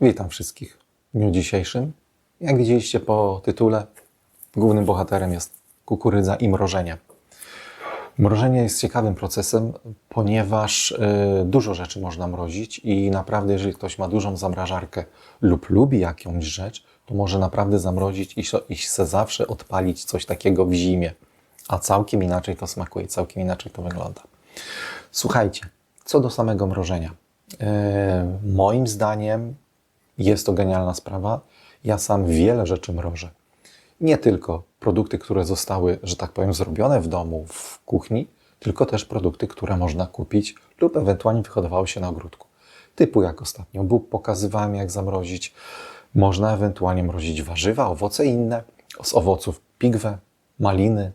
Witam wszystkich w dniu dzisiejszym. Jak widzieliście po tytule, głównym bohaterem jest kukurydza i mrożenie. Mrożenie jest ciekawym procesem, ponieważ y, dużo rzeczy można mrozić i naprawdę, jeżeli ktoś ma dużą zamrażarkę lub lubi jakąś rzecz, to może naprawdę zamrozić i, i zawsze odpalić coś takiego w zimie. A całkiem inaczej to smakuje, całkiem inaczej to wygląda. Słuchajcie, co do samego mrożenia. E, moim zdaniem jest to genialna sprawa. Ja sam wiele rzeczy mrożę. Nie tylko produkty, które zostały, że tak powiem, zrobione w domu, w kuchni, tylko też produkty, które można kupić lub ewentualnie wyhodowały się na ogródku. Typu jak ostatnio bób pokazywałem, jak zamrozić. Można ewentualnie mrozić warzywa, owoce inne. Z owoców pigwę, maliny,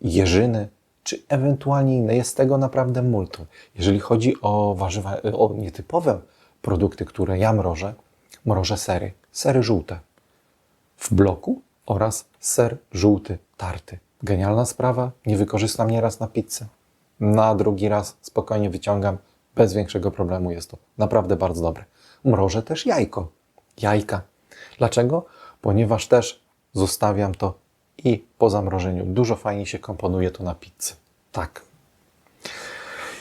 jeżyny, czy ewentualnie inne. Jest tego naprawdę multum. Jeżeli chodzi o warzywa, o nietypowe produkty, które ja mrożę, mrożę sery. Sery żółte w bloku oraz ser żółty tarty. Genialna sprawa. Nie wykorzystam nieraz na pizzę. Na drugi raz spokojnie wyciągam. Bez większego problemu jest to naprawdę bardzo dobre. Mrożę też jajko. Jajka. Dlaczego? Ponieważ też zostawiam to i po zamrożeniu dużo fajnie się komponuje to na pizzę. Tak.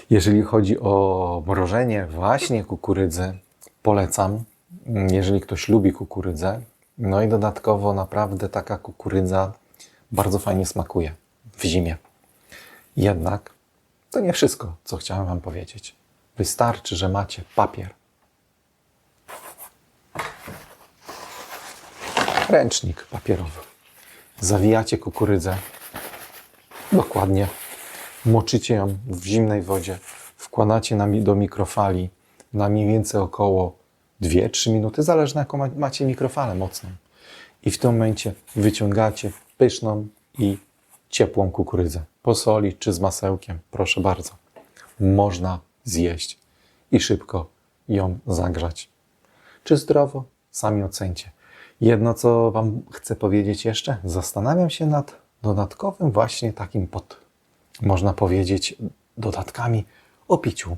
Jeżeli chodzi o mrożenie właśnie kukurydzy, polecam. Jeżeli ktoś lubi kukurydzę, no i dodatkowo naprawdę taka kukurydza bardzo fajnie smakuje w zimie. Jednak to nie wszystko, co chciałem Wam powiedzieć. Wystarczy, że macie papier, ręcznik papierowy. Zawijacie kukurydzę dokładnie, moczycie ją w zimnej wodzie, wkładacie do mikrofali na mniej więcej około 2-3 minuty, zależnie jaką ma- macie mikrofalę mocną. I w tym momencie wyciągacie pyszną i ciepłą kukurydzę. Po soli czy z masełkiem, proszę bardzo. Można zjeść i szybko ją zagrzać. Czy zdrowo? Sami ocencie. Jedno, co Wam chcę powiedzieć jeszcze, zastanawiam się nad dodatkowym właśnie takim pod, można powiedzieć, dodatkami o piciu.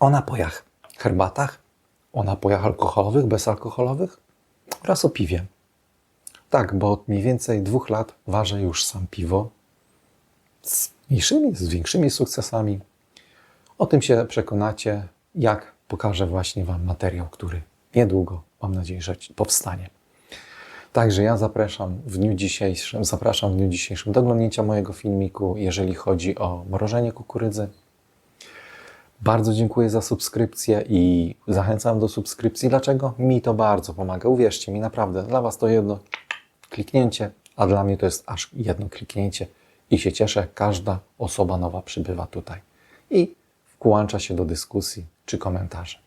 O napojach, herbatach, o napojach alkoholowych, bezalkoholowych oraz o piwie. Tak, bo od mniej więcej dwóch lat ważę już sam piwo z mniejszymi, z większymi sukcesami. O tym się przekonacie, jak pokażę właśnie Wam materiał, który niedługo, mam nadzieję, że powstanie. Także ja zapraszam w dniu dzisiejszym, zapraszam w dniu dzisiejszym do oglądnięcia mojego filmiku, jeżeli chodzi o mrożenie kukurydzy. Bardzo dziękuję za subskrypcję i zachęcam do subskrypcji. Dlaczego? Mi to bardzo pomaga. Uwierzcie mi, naprawdę. Dla Was to jedno kliknięcie, a dla mnie to jest aż jedno kliknięcie i się cieszę, każda osoba nowa przybywa tutaj i włącza się do dyskusji czy komentarzy.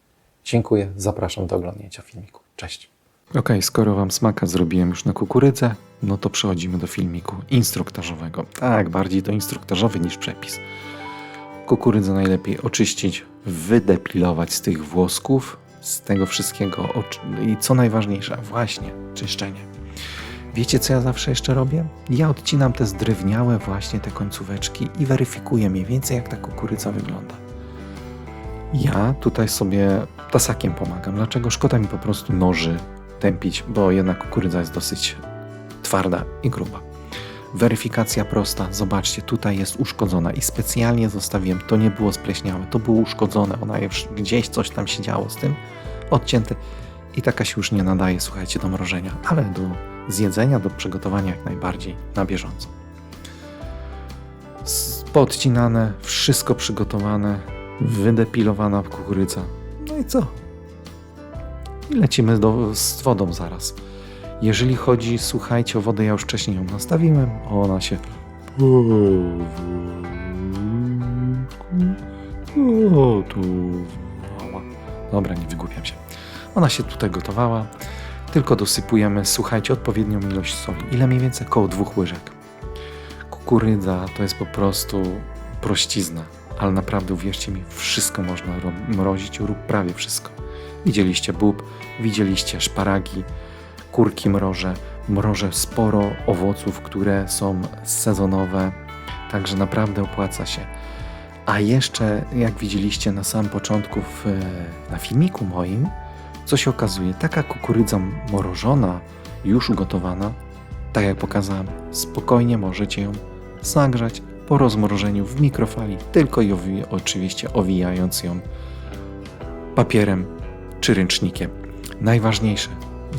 Dziękuję, zapraszam do oglądnięcia filmiku. Cześć. Ok, skoro Wam smaka zrobiłem już na kukurydzę, no to przechodzimy do filmiku instruktażowego. Tak, bardziej to instruktażowy niż przepis. Kukurydzę najlepiej oczyścić, wydepilować z tych włosków, z tego wszystkiego. I co najważniejsze, właśnie czyszczenie. Wiecie, co ja zawsze jeszcze robię? Ja odcinam te zdrewniałe właśnie te końcóweczki i weryfikuję mniej więcej, jak ta kukurydza wygląda. Ja tutaj sobie tasakiem pomagam. Dlaczego? Szkoda mi po prostu noży tępić, bo jednak kukurydza jest dosyć twarda i gruba. Weryfikacja prosta. Zobaczcie, tutaj jest uszkodzona i specjalnie zostawiłem. To nie było spleśniałe, to było uszkodzone. Ona już gdzieś coś tam się działo z tym. Odcięte. I taka się już nie nadaje, słuchajcie, do mrożenia, ale do zjedzenia, do przygotowania jak najbardziej na bieżąco. Podcinane, wszystko przygotowane, wydepilowana kukurydza. No i co? I lecimy do, z wodą zaraz. Jeżeli chodzi, słuchajcie, o wodę, ja już wcześniej ją nastawiłem. Ona się gotowała. Dobra, nie wygłupiam się. Ona się tutaj gotowała. Tylko dosypujemy, słuchajcie, odpowiednią ilość soli. Ile mniej więcej? Koło dwóch łyżek. Kukurydza to jest po prostu prościzna, ale naprawdę uwierzcie mi, wszystko można ro- mrozić lub prawie wszystko. Widzieliście bób, widzieliście szparagi, kurki mroże, mrożę sporo owoców, które są sezonowe, także naprawdę opłaca się. A jeszcze, jak widzieliście na samym początku w, na filmiku moim, co się okazuje, taka kukurydza mrożona, już ugotowana, tak jak pokazałem, spokojnie możecie ją zagrzać po rozmrożeniu w mikrofali, tylko i owi- oczywiście owijając ją papierem czy ręcznikiem. Najważniejsze,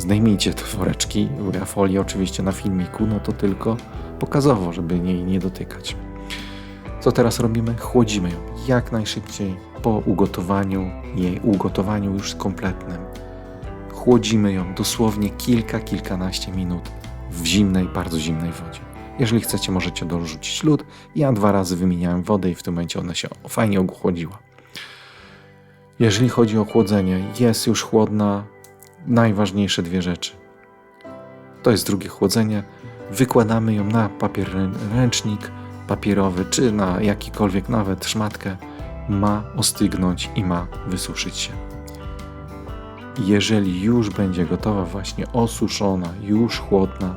zdejmijcie te woreczki, ja folię oczywiście na filmiku, no to tylko pokazowo, żeby jej nie dotykać. Co teraz robimy? Chłodzimy ją jak najszybciej po ugotowaniu jej, ugotowaniu już kompletnym. Chłodzimy ją dosłownie kilka, kilkanaście minut w zimnej, bardzo zimnej wodzie. Jeżeli chcecie, możecie dorzucić lód. Ja dwa razy wymieniałem wodę i w tym momencie ona się fajnie ochłodziła. Jeżeli chodzi o chłodzenie, jest już chłodna. Najważniejsze dwie rzeczy. To jest drugie chłodzenie. Wykładamy ją na papier rę- ręcznik papierowy, czy na jakikolwiek nawet szmatkę. Ma ostygnąć i ma wysuszyć się. Jeżeli już będzie gotowa, właśnie osuszona, już chłodna,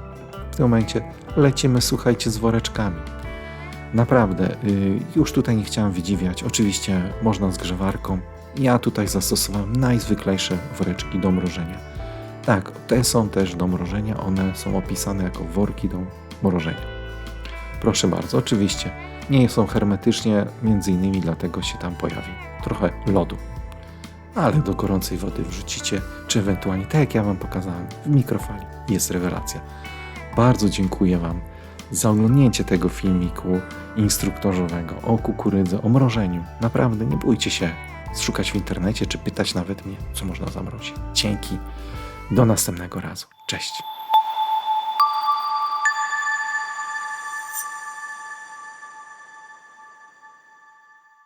w tym momencie lecimy, słuchajcie, z woreczkami. Naprawdę, y, już tutaj nie chciałem wydziwiać. Oczywiście można z grzewarką. Ja tutaj zastosowałem najzwyklejsze woreczki do mrożenia. Tak, te są też do mrożenia. One są opisane jako worki do mrożenia. Proszę bardzo, oczywiście nie są hermetycznie, między innymi dlatego się tam pojawi trochę lodu. Ale do gorącej wody wrzucicie, czy ewentualnie, tak jak ja Wam pokazałem, w mikrofali. Jest rewelacja. Bardzo dziękuję Wam za oglądnięcie tego filmiku instruktorzowego o kukurydze, o mrożeniu. Naprawdę nie bójcie się szukać w internecie, czy pytać nawet mnie, co można zamrozić. Dzięki. Do następnego razu. Cześć.